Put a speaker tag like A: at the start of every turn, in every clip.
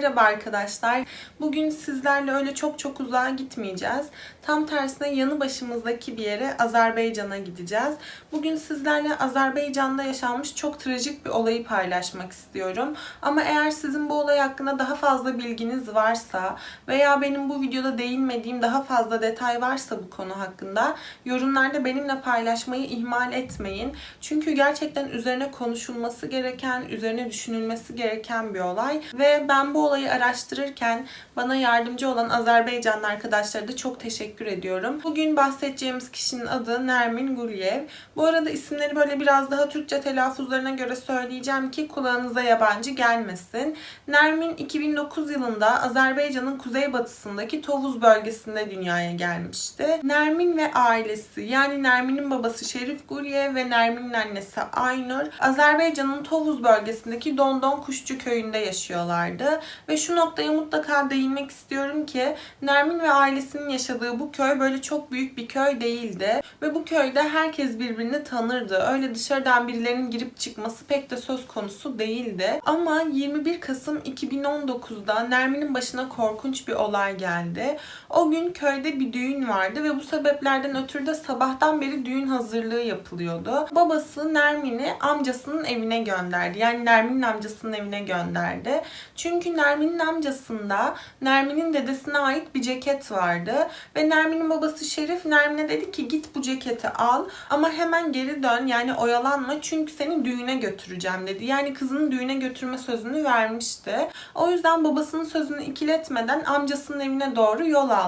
A: Merhaba arkadaşlar. Bugün sizlerle öyle çok çok uzağa gitmeyeceğiz. Tam tersine yanı başımızdaki bir yere Azerbaycan'a gideceğiz. Bugün sizlerle Azerbaycan'da yaşanmış çok trajik bir olayı paylaşmak istiyorum. Ama eğer sizin bu olay hakkında daha fazla bilginiz varsa veya benim bu videoda değinmediğim daha fazla detay varsa bu konu hakkında yorumlarda benimle paylaşmayı ihmal etmeyin. Çünkü gerçekten üzerine konuşulması gereken, üzerine düşünülmesi gereken bir olay ve ben bu olayı araştırırken bana yardımcı olan Azerbaycanlı arkadaşlara da çok teşekkür ediyorum. Bugün bahsedeceğimiz kişinin adı Nermin Gulyev. Bu arada isimleri böyle biraz daha Türkçe telaffuzlarına göre söyleyeceğim ki kulağınıza yabancı gelmesin. Nermin 2009 yılında Azerbaycan'ın kuzeybatısındaki Tovuz bölgesinde dünyaya gelmişti. Nermin ve ailesi yani Nermin'in babası Şerif Gulyev ve Nermin'in annesi Aynur Azerbaycan'ın Tovuz bölgesindeki Dondon Kuşçu köyünde yaşıyorlardı. Ve şu noktaya mutlaka değinmek istiyorum ki Nermin ve ailesinin yaşadığı bu köy böyle çok büyük bir köy değildi. Ve bu köyde herkes birbirini tanırdı. Öyle dışarıdan birilerinin girip çıkması pek de söz konusu değildi. Ama 21 Kasım 2019'da Nermin'in başına korkunç bir olay geldi. O gün köyde bir düğün vardı ve bu sebeplerden ötürü de sabahtan beri düğün hazırlığı yapılıyordu. Babası Nermin'i amcasının evine gönderdi. Yani Nermin'in amcasının evine gönderdi. Çünkü Nermin'in amcasında Nermin'in dedesine ait bir ceket vardı. Ve Nermin'in babası Şerif Nermin'e dedi ki git bu ceketi al ama hemen geri dön yani oyalanma çünkü seni düğüne götüreceğim dedi. Yani kızını düğüne götürme sözünü vermişti. O yüzden babasının sözünü ikiletmeden amcasının evine doğru yol aldı.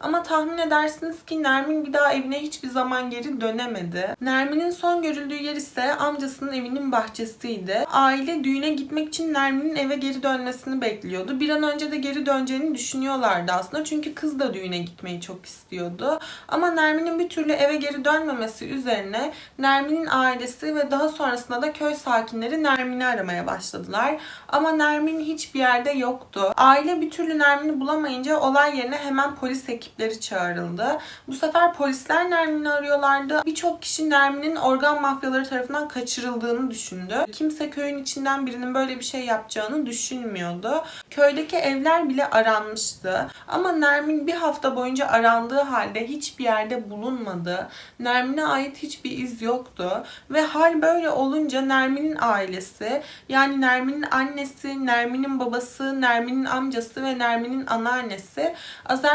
A: Ama tahmin edersiniz ki Nermin bir daha evine hiçbir zaman geri dönemedi. Nermin'in son görüldüğü yer ise amcasının evinin bahçesiydi. Aile düğüne gitmek için Nermin'in eve geri dönmesini bekliyordu. Bir an önce de geri döneceğini düşünüyorlardı aslında. Çünkü kız da düğüne gitmeyi çok istiyordu. Ama Nermin'in bir türlü eve geri dönmemesi üzerine Nermin'in ailesi ve daha sonrasında da köy sakinleri Nermin'i aramaya başladılar. Ama Nermin hiçbir yerde yoktu. Aile bir türlü Nermin'i bulamayınca olay yerine hemen polis ekipleri çağrıldı. Bu sefer polisler Nermin'i arıyorlardı. Birçok kişi Nermin'in organ mafyaları tarafından kaçırıldığını düşündü. Kimse köyün içinden birinin böyle bir şey yapacağını düşünmüyordu. Köydeki evler bile aranmıştı. Ama Nermin bir hafta boyunca arandığı halde hiçbir yerde bulunmadı. Nermin'e ait hiçbir iz yoktu. Ve hal böyle olunca Nermin'in ailesi yani Nermin'in annesi, Nermin'in babası, Nermin'in amcası ve Nermin'in anneannesi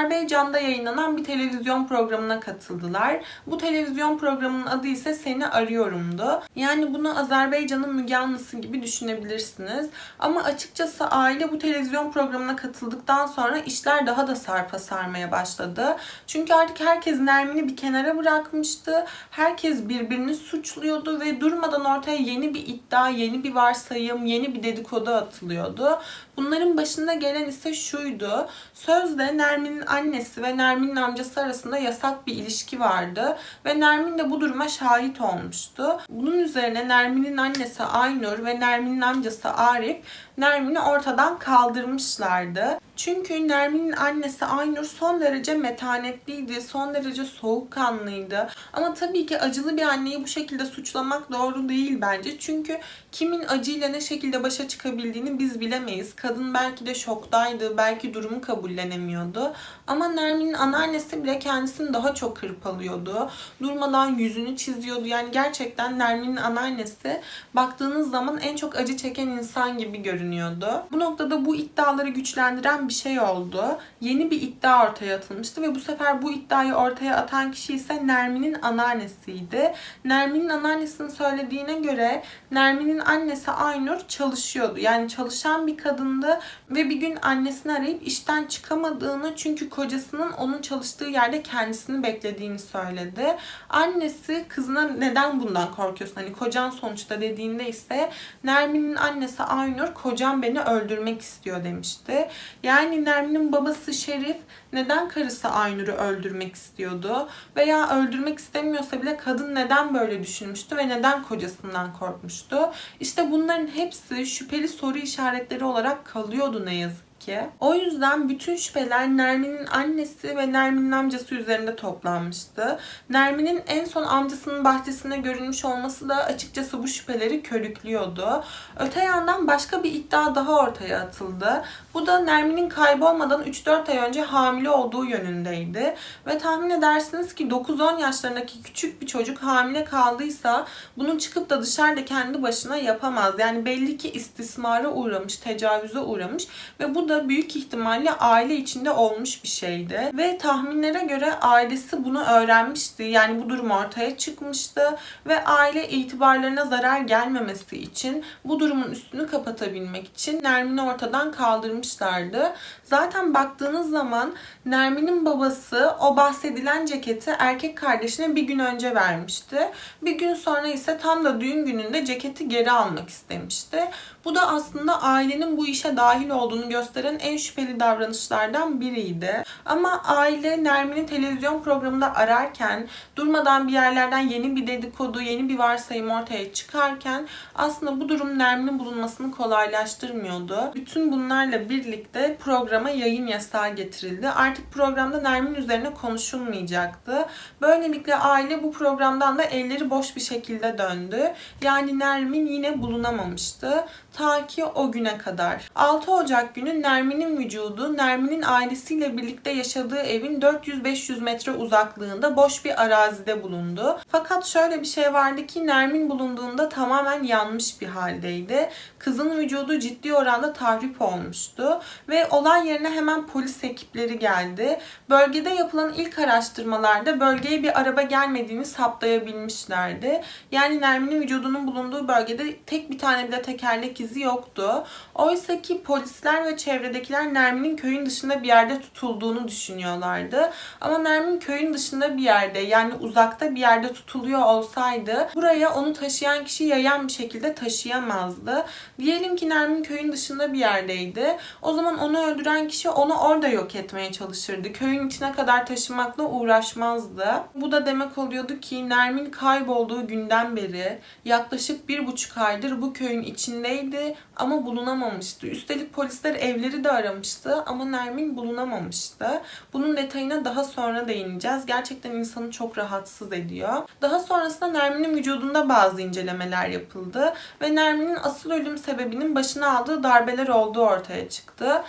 A: Azerbaycan'da yayınlanan bir televizyon programına katıldılar. Bu televizyon programının adı ise Seni Arıyorum'du. Yani bunu Azerbaycan'ın Müge Anlısı gibi düşünebilirsiniz. Ama açıkçası aile bu televizyon programına katıldıktan sonra işler daha da sarpa sarmaya başladı. Çünkü artık herkes Nermin'i bir kenara bırakmıştı. Herkes birbirini suçluyordu ve durmadan ortaya yeni bir iddia, yeni bir varsayım, yeni bir dedikodu atılıyordu. Bunların başında gelen ise şuydu. Sözde Nermin'in annesi ve Nermin'in amcası arasında yasak bir ilişki vardı. Ve Nermin de bu duruma şahit olmuştu. Bunun üzerine Nermin'in annesi Aynur ve Nermin'in amcası Arif Nermin'i ortadan kaldırmışlardı. Çünkü Nermin'in annesi Aynur son derece metanetliydi, son derece soğukkanlıydı. Ama tabii ki acılı bir anneyi bu şekilde suçlamak doğru değil bence. Çünkü kimin acıyla ne şekilde başa çıkabildiğini biz bilemeyiz. Kadın belki de şoktaydı, belki durumu kabullenemiyordu. Ama Nermin'in anneannesi bile kendisini daha çok hırpalıyordu. Durmadan yüzünü çiziyordu. Yani gerçekten Nermin'in anneannesi baktığınız zaman en çok acı çeken insan gibi görünüyordu. Bu noktada bu iddiaları güçlendiren bir şey oldu. Yeni bir iddia ortaya atılmıştı ve bu sefer bu iddiayı ortaya atan kişi ise Nermin'in anneannesiydi. Nermin'in anneannesinin söylediğine göre Nermin'in annesi Aynur çalışıyordu. Yani çalışan bir kadındı ve bir gün annesini arayıp işten çıkamadığını çünkü kocasının onun çalıştığı yerde kendisini beklediğini söyledi. Annesi kızına neden bundan korkuyorsun? Hani kocan sonuçta dediğinde ise Nermin'in annesi Aynur kocam beni öldürmek istiyor demişti. Yani Nermin'in babası Şerif neden karısı Aynur'u öldürmek istiyordu? Veya öldürmek istemiyorsa bile kadın neden böyle düşünmüştü ve neden kocasından korkmuştu? İşte bunların hepsi şüpheli soru işaretleri olarak kalıyordu ne yazık ki. O yüzden bütün şüpheler Nermin'in annesi ve Nermin'in amcası üzerinde toplanmıştı. Nermin'in en son amcasının bahçesinde görülmüş olması da açıkçası bu şüpheleri körüklüyordu. Öte yandan başka bir iddia daha ortaya atıldı. Bu da Nermin'in kaybolmadan 3-4 ay önce hamile olduğu yönündeydi. Ve tahmin edersiniz ki 9-10 yaşlarındaki küçük bir çocuk hamile kaldıysa bunu çıkıp da dışarıda kendi başına yapamaz. Yani belli ki istismara uğramış, tecavüze uğramış ve bu da büyük ihtimalle aile içinde olmuş bir şeydi. Ve tahminlere göre ailesi bunu öğrenmişti. Yani bu durum ortaya çıkmıştı ve aile itibarlarına zarar gelmemesi için bu durumun üstünü kapatabilmek için Nermin'i ortadan kaldırmışlardı. Zaten baktığınız zaman Nermin'in babası o bahsedilen ceketi erkek kardeşine bir gün önce vermişti. Bir gün sonra ise tam da düğün gününde ceketi geri almak istemişti. Bu da aslında ailenin bu işe dahil olduğunu gösteren en şüpheli davranışlardan biriydi. Ama aile Nermin'i televizyon programında ararken durmadan bir yerlerden yeni bir dedikodu, yeni bir varsayım ortaya çıkarken aslında bu durum Nermin'in bulunmasını kolaylaştırmıyordu. Bütün bunlarla birlikte programa yayın yasağı getirildi. Artık programda Nermin üzerine konuşulmayacaktı. Böylelikle aile bu programdan da elleri boş bir şekilde döndü. Yani Nermin yine bulunamamıştı. Ta ki o güne kadar. 6 Ocak günü Nermin'in vücudu Nermin'in ailesiyle birlikte yaşadığı evin 400-500 metre uzaklığında boş bir arazide bulundu. Fakat şöyle bir şey vardı ki Nermin bulunduğunda tamamen yanmış bir haldeydi. Kızın vücudu ciddi oranda tahrip olmuştu ve olay yerine hemen polis ekipleri geldi. Bölgede yapılan ilk araştırmalarda bölgeye bir araba gelmediğini saptayabilmişlerdi. Yani Nermin'in vücudunun bulunduğu bölgede tek bir tane bile tekerlek izi yoktu. Oysa ki polisler ve çevredekiler Nermin'in köyün dışında bir yerde tutulduğunu düşünüyorlardı. Ama Nermin köyün dışında bir yerde yani uzakta bir yerde tutuluyor olsaydı buraya onu taşıyan kişi yayan bir şekilde taşıyamazdı. Diyelim ki Nermin köyün dışında bir yerdeydi. O zaman onu öldüren kişi onu orada yok etmeye çalışırdı. Köyün içine kadar taşımakla uğraşmazdı. Bu da demek oluyordu ki Nermin kaybolduğu günden beri yaklaşık bir buçuk aydır bu köyün içindeydi ama bulunamamıştı. Üstelik polisler evleri de aramıştı ama Nermin bulunamamıştı. Bunun detayına daha sonra değineceğiz. Gerçekten insanı çok rahatsız ediyor. Daha sonrasında Nermin'in vücudunda bazı incelemeler yapıldı ve Nermin'in asıl ölüm sebebinin başına aldığı darbeler olduğu ortaya çıktı.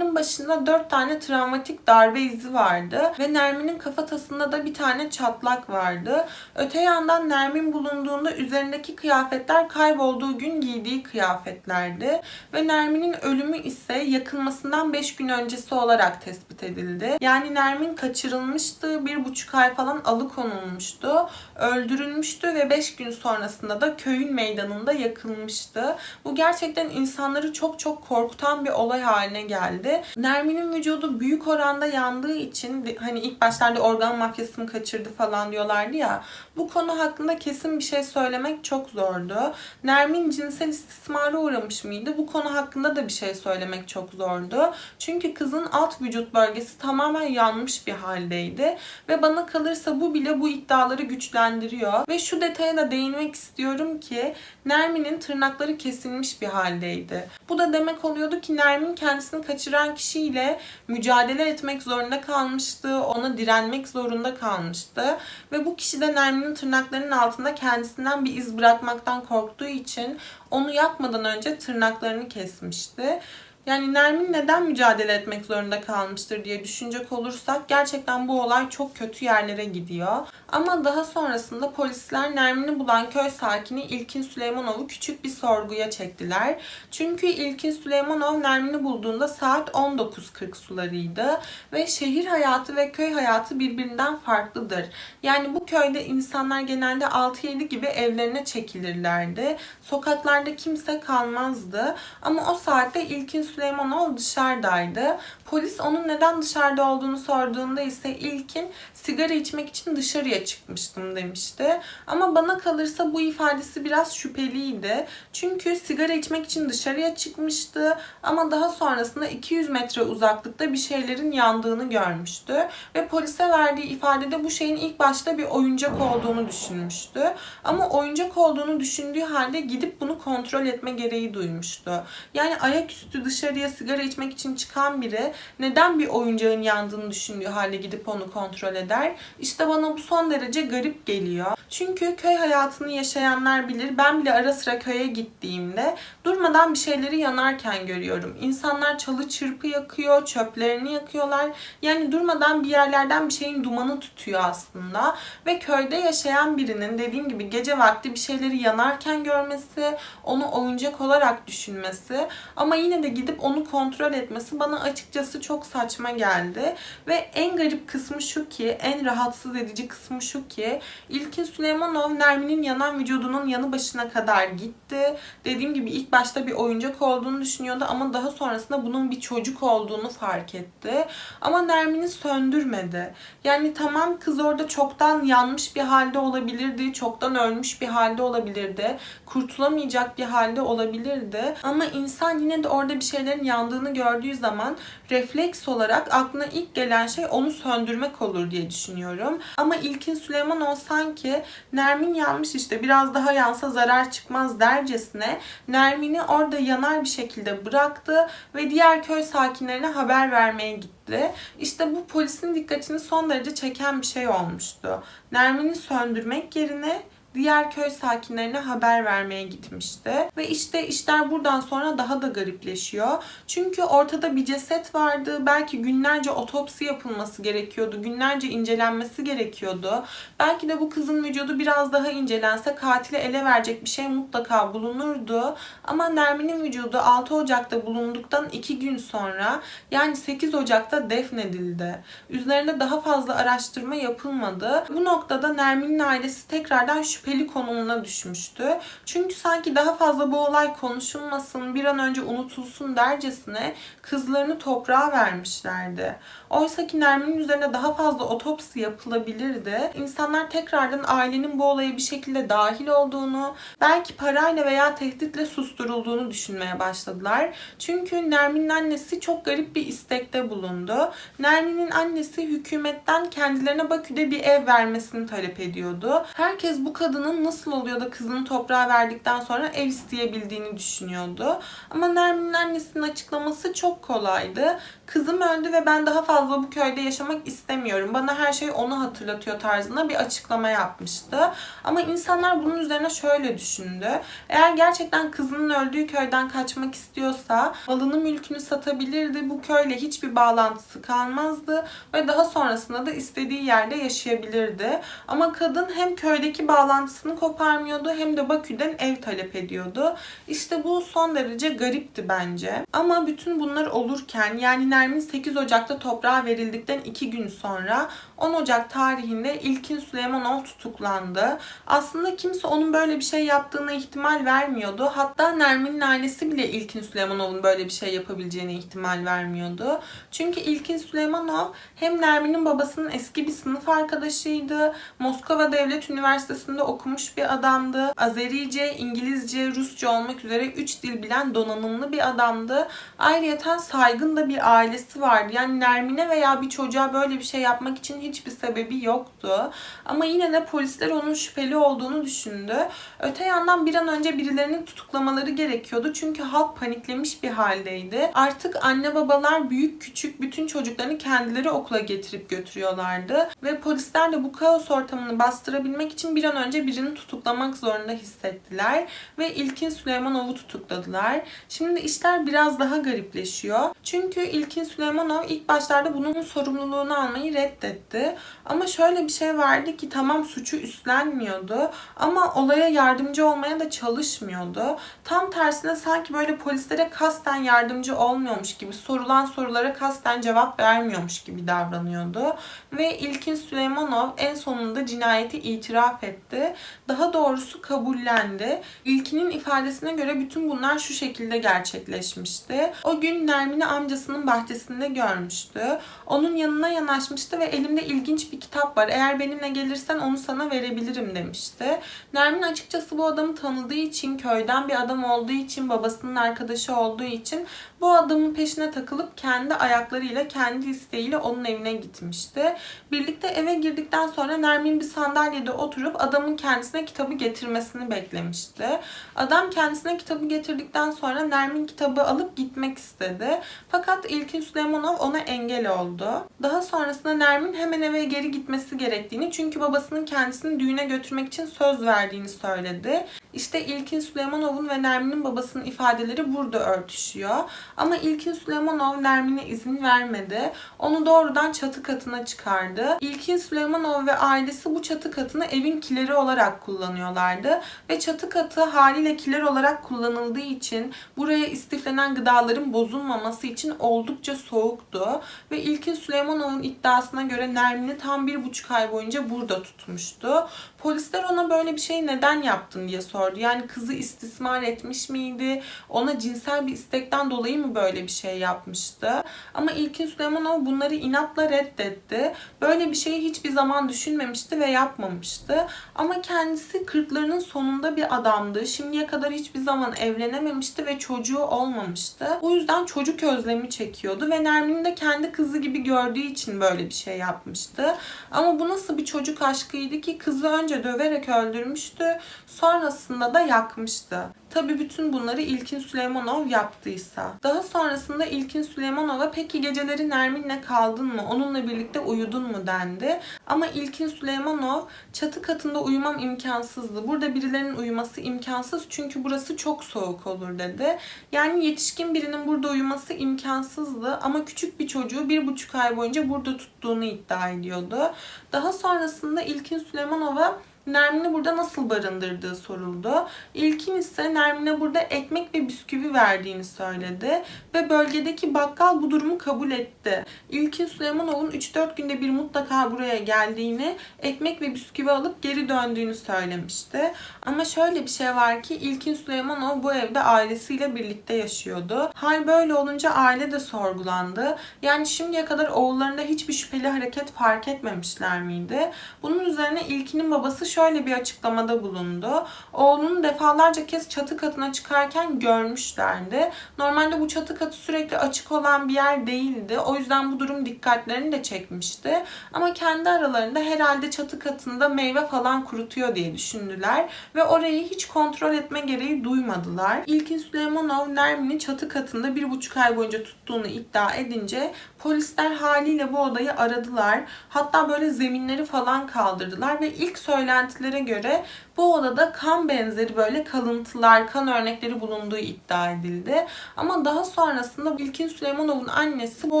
A: Nermin'in başında 4 tane travmatik darbe izi vardı ve Nermin'in kafatasında da bir tane çatlak vardı. Öte yandan Nermin bulunduğunda üzerindeki kıyafetler kaybolduğu gün giydiği kıyafetlerdi ve Nermin'in ölümü ise yakılmasından 5 gün öncesi olarak tespit edildi. Yani Nermin kaçırılmıştı, bir buçuk ay falan alıkonulmuştu, öldürülmüştü ve 5 gün sonrasında da köyün meydanında yakılmıştı. Bu gerçekten insanları çok çok korkutan bir olay haline geldi. Nermin'in vücudu büyük oranda yandığı için hani ilk başlarda organ mafyası mı kaçırdı falan diyorlardı ya. Bu konu hakkında kesin bir şey söylemek çok zordu. Nermin cinsel istismara uğramış mıydı? Bu konu hakkında da bir şey söylemek çok zordu. Çünkü kızın alt vücut bölgesi tamamen yanmış bir haldeydi. Ve bana kalırsa bu bile bu iddiaları güçlendiriyor. Ve şu detaya da değinmek istiyorum ki Nermin'in tırnakları kesilmiş bir haldeydi. Bu da demek oluyordu ki Nermin kendisini kaçıran kişiyle mücadele etmek zorunda kalmıştı. Ona direnmek zorunda kalmıştı. Ve bu kişi de Nermin'in tırnaklarının altında kendisinden bir iz bırakmaktan korktuğu için onu yakmadan önce tırnaklarını kesmişti. Yani Nermin neden mücadele etmek zorunda kalmıştır diye düşünecek olursak gerçekten bu olay çok kötü yerlere gidiyor. Ama daha sonrasında polisler Nermin'i bulan köy sakini İlkin Süleymanov'u küçük bir sorguya çektiler. Çünkü İlkin Süleymanov Nermin'i bulduğunda saat 19.40 sularıydı ve şehir hayatı ve köy hayatı birbirinden farklıdır. Yani bu köyde insanlar genelde 6-7 gibi evlerine çekilirlerdi. Sokaklarda kimse kalmazdı. Ama o saatte İlkin Süleymanov dışarıdaydı. Polis onun neden dışarıda olduğunu sorduğunda ise ilkin sigara içmek için dışarıya çıkmıştım demişti. Ama bana kalırsa bu ifadesi biraz şüpheliydi. Çünkü sigara içmek için dışarıya çıkmıştı ama daha sonrasında 200 metre uzaklıkta bir şeylerin yandığını görmüştü. Ve polise verdiği ifadede bu şeyin ilk başta bir oyuncak olduğunu düşünmüştü. Ama oyuncak olduğunu düşündüğü halde gidip bunu kontrol etme gereği duymuştu. Yani ayaküstü dışarı dışarıya sigara içmek için çıkan biri neden bir oyuncağın yandığını düşündüğü halde gidip onu kontrol eder? İşte bana bu son derece garip geliyor. Çünkü köy hayatını yaşayanlar bilir. Ben bile ara sıra köye gittiğimde durmadan bir şeyleri yanarken görüyorum. İnsanlar çalı çırpı yakıyor, çöplerini yakıyorlar. Yani durmadan bir yerlerden bir şeyin dumanı tutuyor aslında. Ve köyde yaşayan birinin dediğim gibi gece vakti bir şeyleri yanarken görmesi, onu oyuncak olarak düşünmesi ama yine de gidip onu kontrol etmesi bana açıkçası çok saçma geldi. Ve en garip kısmı şu ki, en rahatsız edici kısmı şu ki İlkin Süleymanov Nermin'in yanan vücudunun yanı başına kadar gitti. Dediğim gibi ilk başta bir oyuncak olduğunu düşünüyordu ama daha sonrasında bunun bir çocuk olduğunu fark etti. Ama Nermin'i söndürmedi. Yani tamam kız orada çoktan yanmış bir halde olabilirdi, çoktan ölmüş bir halde olabilirdi, kurtulamayacak bir halde olabilirdi. Ama insan yine de orada bir şeylerin yandığını gördüğü zaman refleks olarak aklına ilk gelen şey onu söndürmek olur diye düşünüyorum. Ama İlkin Süleymanov sanki Nermin yanmış işte biraz daha yansa zarar çıkmaz dercesine Nermin'i orada yanar bir şekilde bıraktı ve diğer köy sakinlerine haber vermeye gitti. İşte bu polisin dikkatini son derece çeken bir şey olmuştu. Nermin'i söndürmek yerine diğer köy sakinlerine haber vermeye gitmişti. Ve işte işler buradan sonra daha da garipleşiyor. Çünkü ortada bir ceset vardı. Belki günlerce otopsi yapılması gerekiyordu. Günlerce incelenmesi gerekiyordu. Belki de bu kızın vücudu biraz daha incelense katili ele verecek bir şey mutlaka bulunurdu. Ama Nermin'in vücudu 6 Ocak'ta bulunduktan 2 gün sonra yani 8 Ocak'ta defnedildi. Üzerine daha fazla araştırma yapılmadı. Bu noktada Nermin'in ailesi tekrardan şüpheli konumuna düşmüştü. Çünkü sanki daha fazla bu olay konuşulmasın, bir an önce unutulsun dercesine kızlarını toprağa vermişlerdi. Oysa ki Nermin'in üzerine daha fazla otopsi yapılabilirdi. İnsanlar tekrardan ailenin bu olaya bir şekilde dahil olduğunu, belki parayla veya tehditle susturulduğunu düşünmeye başladılar. Çünkü Nermin'in annesi çok garip bir istekte bulundu. Nermin'in annesi hükümetten kendilerine Bakü'de bir ev vermesini talep ediyordu. Herkes bu kadının nasıl oluyor da kızını toprağa verdikten sonra ev isteyebildiğini düşünüyordu. Ama Nermin'in annesinin açıklaması çok kolaydı. Kızım öldü ve ben daha fazla bu köyde yaşamak istemiyorum. Bana her şey onu hatırlatıyor tarzında bir açıklama yapmıştı. Ama insanlar bunun üzerine şöyle düşündü. Eğer gerçekten kızının öldüğü köyden kaçmak istiyorsa malını mülkünü satabilirdi. Bu köyle hiçbir bağlantısı kalmazdı ve daha sonrasında da istediği yerde yaşayabilirdi. Ama kadın hem köydeki bağlantısını koparmıyordu hem de Bakü'den ev talep ediyordu. İşte bu son derece garipti bence. Ama bütün bunlar olurken yani Nermin 8 Ocak'ta toprağa verildikten 2 gün sonra 10 Ocak tarihinde İlkin Süleymanov tutuklandı. Aslında kimse onun böyle bir şey yaptığına ihtimal vermiyordu. Hatta Nermin'in ailesi bile İlkin Süleymanov'un böyle bir şey yapabileceğine ihtimal vermiyordu. Çünkü İlkin Süleymanov hem Nermin'in babasının eski bir sınıf arkadaşıydı. Moskova Devlet Üniversitesi'nde okumuş bir adamdı. Azerice, İngilizce, Rusça olmak üzere 3 dil bilen donanımlı bir adamdı. Ayrıca saygın da bir ailesi vardı. Yani Nermin'e veya bir çocuğa böyle bir şey yapmak için hiçbir sebebi yoktu. Ama yine de polisler onun şüpheli olduğunu düşündü. Öte yandan bir an önce birilerinin tutuklamaları gerekiyordu. Çünkü halk paniklemiş bir haldeydi. Artık anne babalar büyük küçük bütün çocuklarını kendileri okula getirip götürüyorlardı. Ve polisler de bu kaos ortamını bastırabilmek için bir an önce birini tutuklamak zorunda hissettiler. Ve İlkin Süleymanov'u tutukladılar. Şimdi işler biraz daha garipleşiyor. Çünkü İlkin Süleymanov ilk başlarda bunun sorumluluğunu almayı reddetti. Ama şöyle bir şey vardı ki tamam suçu üstlenmiyordu ama olaya yardımcı olmaya da çalışmıyordu. Tam tersine sanki böyle polislere kasten yardımcı olmuyormuş gibi, sorulan sorulara kasten cevap vermiyormuş gibi davranıyordu. Ve İlkin Süleymanov en sonunda cinayeti itiraf etti. Daha doğrusu kabullendi. İlkin'in ifadesine göre bütün bunlar şu şekilde gerçekleşmişti. O gün Nermin'i amcasının bahçesinde görmüştü. Onun yanına yanaşmıştı ve elimde ilginç bir kitap var. Eğer benimle gelirsen onu sana verebilirim demişti. Nermin açıkçası bu adamı tanıdığı için, köyden bir adam olduğu için, babasının arkadaşı olduğu için bu adamın peşine takılıp kendi ayaklarıyla, kendi isteğiyle onun evine gitmişti. Birlikte eve girdikten sonra Nermin bir sandalyede oturup adamın kendisine kitabı getirmesini beklemişti. Adam kendisine kitabı getirdikten sonra Nermin kitabı alıp gitmek istedi. Fakat İlkin Süleymanov ona engel oldu. Daha sonrasında Nermin hemen eve geri gitmesi gerektiğini çünkü babasının kendisini düğüne götürmek için söz verdiğini söyledi. İşte İlkin Süleymanov'un ve Nermin'in babasının ifadeleri burada örtüşüyor. Ama İlkin Süleymanov Nermin'e izin vermedi. Onu doğrudan çatı katına çıkardı. İlkin Süleymanov ve ailesi bu çatı katını evin kileri olarak kullanıyorlardı. Ve çatı katı haliyle kiler olarak kullanıldığı için buraya istiflenen gıdaların bozulmaması için oldukça soğuktu. Ve İlkin Süleymanov'un iddiasına göre Nermin'i tam bir buçuk ay boyunca burada tutmuştu. Polisler ona böyle bir şey neden yaptın diye sordu. Yani kızı istismar etmiş miydi? Ona cinsel bir istekten dolayı mı böyle bir şey yapmıştı? Ama İlkin Süleymanov bunları inatla reddetti. Böyle bir şeyi hiçbir zaman düşünmemişti ve yapmamıştı. Ama kendisi kırklarının sonunda bir adamdı. Şimdiye kadar hiçbir zaman evlenememişti ve çocuğu olmamıştı. O yüzden çocuk özlemi çekiyordu ve Nermin'i de kendi kızı gibi gördüğü için böyle bir şey yapmıştı. Ama bu nasıl bir çocuk aşkıydı ki kızı önce döverek öldürmüştü, sonrasında da yakmıştı. Tabi bütün bunları İlkin Süleymanov yaptıysa. Daha sonrasında İlkin Süleymanov'a peki geceleri Nermin'le kaldın mı, onunla birlikte uyudun mu dendi. Ama İlkin Süleymanov çatı katında uyumam imkansızdı. Burada birilerinin uyuması imkansız çünkü burası çok soğuk olur dedi. Yani yetişkin birinin burada uyuması imkansızdı ama küçük bir çocuğu bir buçuk ay boyunca burada tuttuğunu iddia ediyordu. Daha sonrasında İlkin Süleymanov'a Nermin'i burada nasıl barındırdığı soruldu. İlkin ise Nermin'e burada ekmek ve bisküvi verdiğini söyledi ve bölgedeki bakkal bu durumu kabul etti. İlkin Süleymanov'un 3-4 günde bir mutlaka buraya geldiğini, ekmek ve bisküvi alıp geri döndüğünü söylemişti. Ama şöyle bir şey var ki İlkin Süleymanov bu evde ailesiyle birlikte yaşıyordu. Hal böyle olunca aile de sorgulandı. Yani şimdiye kadar oğullarında hiçbir şüpheli hareket fark etmemişler miydi? Bunun üzerine İlkin'in babası şöyle bir açıklamada bulundu. Oğlunu defalarca kez çatı katına çıkarken görmüşlerdi. Normalde bu çatı katı sürekli açık olan bir yer değildi. O yüzden bu durum dikkatlerini de çekmişti. Ama kendi aralarında herhalde çatı katında meyve falan kurutuyor diye düşündüler ve orayı hiç kontrol etme gereği duymadılar. İlkin Süleymanov Nermin'i çatı katında bir buçuk ay boyunca tuttuğunu iddia edince polisler haliyle bu odayı aradılar. Hatta böyle zeminleri falan kaldırdılar ve ilk söylentilere göre bu odada kan benzeri böyle kalıntılar, kan örnekleri bulunduğu iddia edildi. Ama daha sonrasında İlkin Süleymanov'un annesi bu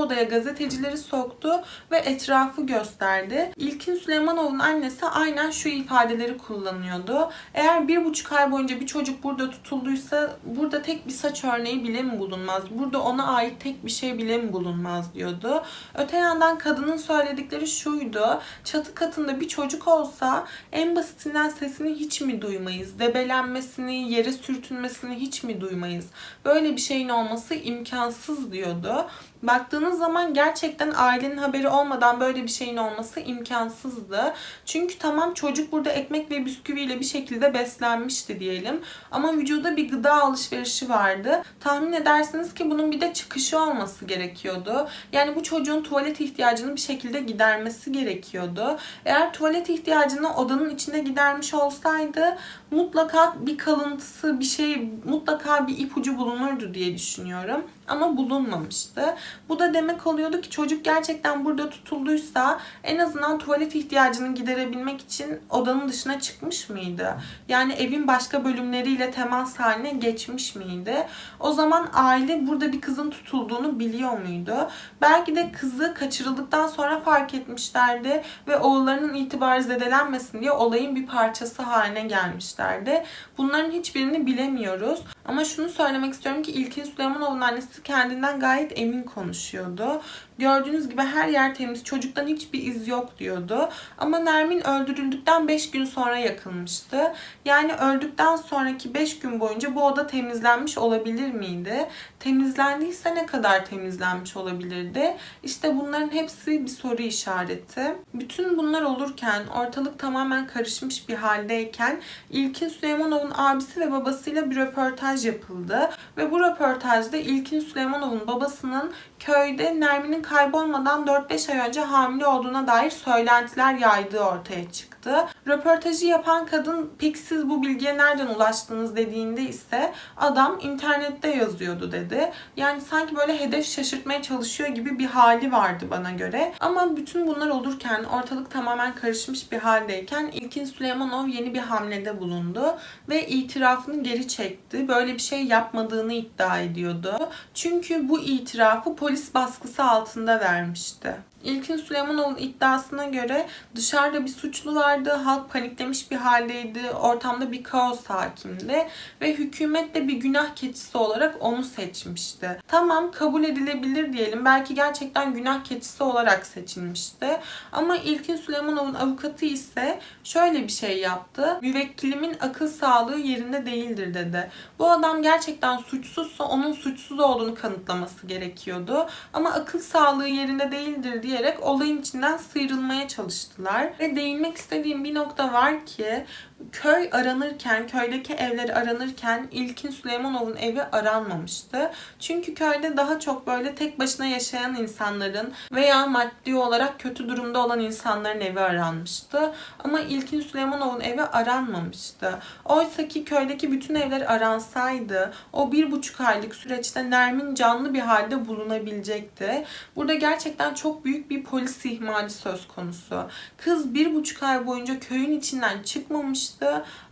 A: odaya gazetecileri soktu ve etrafı gösterdi. İlkin Süleymanov'un annesi aynen şu ifadeleri kullanıyordu. Eğer bir buçuk ay boyunca bir çocuk burada tutulduysa burada tek bir saç örneği bile mi bulunmaz? Burada ona ait tek bir şey bile mi bulunmaz diyordu. Öte yandan kadının söyledikleri şuydu. Çatı katında bir çocuk olsa en basitinden sesini hiç mi duymayız? Debelenmesini, yere sürtünmesini hiç mi duymayız? Böyle bir şeyin olması imkansız diyordu. Baktığınız zaman gerçekten ailenin haberi olmadan böyle bir şeyin olması imkansızdı. Çünkü tamam çocuk burada ekmek ve bisküviyle bir şekilde beslenmişti diyelim. Ama vücuda bir gıda alışverişi vardı. Tahmin edersiniz ki bunun bir de çıkışı olması gerekiyordu. Yani bu çocuğun tuvalet ihtiyacını bir şekilde gidermesi gerekiyordu. Eğer tuvalet ihtiyacını odanın içinde gidermiş olsaydı mutlaka bir kalıntısı, bir şey, mutlaka bir ipucu bulunurdu diye düşünüyorum. Ama bulunmamıştı. Bu da demek oluyordu ki çocuk gerçekten burada tutulduysa en azından tuvalet ihtiyacını giderebilmek için odanın dışına çıkmış mıydı? Yani evin başka bölümleriyle temas haline geçmiş miydi? O zaman aile burada bir kızın tutulduğunu biliyor muydu? Belki de kızı kaçırıldıktan sonra fark etmişlerdi ve oğullarının itibarı zedelenmesin diye olayın bir parçası haline gelmişlerdi. Bunların hiçbirini bilemiyoruz. Ama şunu söylemek istiyorum ki İlkin Süleymanov'un annesi kendinden gayet emin konuşuyordu. Gördüğünüz gibi her yer temiz, çocuktan hiçbir iz yok diyordu. Ama Nermin öldürüldükten 5 gün sonra yakılmıştı. Yani öldükten sonraki 5 gün boyunca bu oda temizlenmiş olabilir miydi? Temizlendiyse ne kadar temizlenmiş olabilirdi? İşte bunların hepsi bir soru işareti. Bütün bunlar olurken, ortalık tamamen karışmış bir haldeyken İlkin Süleymanov'un abisi ve babasıyla bir röportaj yapıldı. Ve bu röportajda İlkin Süleymanov'un babasının köyde Nermin'in kaybolmadan 4-5 ay önce hamile olduğuna dair söylentiler yaydığı ortaya çıktı. Olacaktı. Röportajı yapan kadın peki siz bu bilgiye nereden ulaştınız dediğinde ise adam internette yazıyordu dedi. Yani sanki böyle hedef şaşırtmaya çalışıyor gibi bir hali vardı bana göre. Ama bütün bunlar olurken ortalık tamamen karışmış bir haldeyken İlkin Süleymanov yeni bir hamlede bulundu ve itirafını geri çekti. Böyle bir şey yapmadığını iddia ediyordu. Çünkü bu itirafı polis baskısı altında vermişti. İlkin Süleymanov'un iddiasına göre dışarıda bir suçlu vardı, halk paniklemiş bir haldeydi, ortamda bir kaos hakimdi ve hükümet de bir günah keçisi olarak onu seçmişti. Tamam kabul edilebilir diyelim, belki gerçekten günah keçisi olarak seçilmişti ama İlkin Süleymanov'un avukatı ise şöyle bir şey yaptı. Müvekkilimin akıl sağlığı yerinde değildir dedi. Bu adam gerçekten suçsuzsa onun suçsuz olduğunu kanıtlaması gerekiyordu. Ama akıl sağlığı yerinde değildir diyerek olayın içinden sıyrılmaya çalıştılar. Ve değinmek istediğim bir nokta var ki köy aranırken, köydeki evler aranırken İlkin Süleymanov'un evi aranmamıştı. Çünkü köyde daha çok böyle tek başına yaşayan insanların veya maddi olarak kötü durumda olan insanların evi aranmıştı. Ama İlkin Süleymanov'un evi aranmamıştı. Oysa ki köydeki bütün evler aransaydı o bir buçuk aylık süreçte Nermin canlı bir halde bulunabilecekti. Burada gerçekten çok büyük bir polis ihmali söz konusu. Kız bir buçuk ay boyunca köyün içinden çıkmamıştı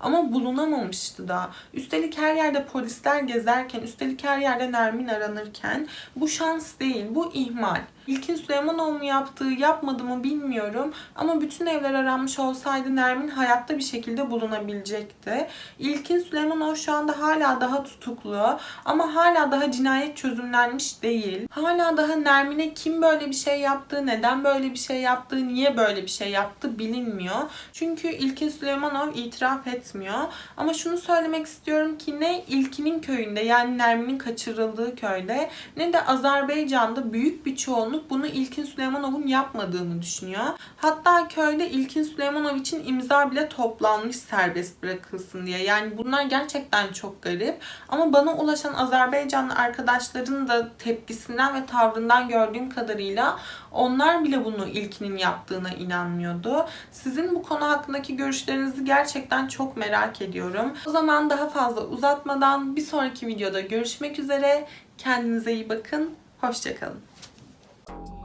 A: ama bulunamamıştı da. Üstelik her yerde polisler gezerken, üstelik her yerde Nermin aranırken bu şans değil, bu ihmal. İlkin Süleymanov mu yaptığı, yapmadı mı bilmiyorum. Ama bütün evler aranmış olsaydı Nermin hayatta bir şekilde bulunabilecekti. İlkin Süleymanov şu anda hala daha tutuklu ama hala daha cinayet çözümlenmiş değil. Hala daha Nermin'e kim böyle bir şey yaptı, neden böyle bir şey yaptı, niye böyle bir şey yaptı bilinmiyor. Çünkü İlkin Süleymanov itiraf etmiyor. Ama şunu söylemek istiyorum ki ne İlkin'in köyünde yani Nermin'in kaçırıldığı köyde ne de Azerbaycan'da büyük bir çoğunluk bunu İlkin Süleymanov'un yapmadığını düşünüyor. Hatta köyde İlkin Süleymanov için imza bile toplanmış serbest bırakılsın diye. Yani bunlar gerçekten çok garip. Ama bana ulaşan Azerbaycanlı arkadaşların da tepkisinden ve tavrından gördüğüm kadarıyla onlar bile bunu İlkin'in yaptığına inanmıyordu. Sizin bu konu hakkındaki görüşlerinizi gerçekten çok merak ediyorum. O zaman daha fazla uzatmadan bir sonraki videoda görüşmek üzere. Kendinize iyi bakın. Hoşçakalın. you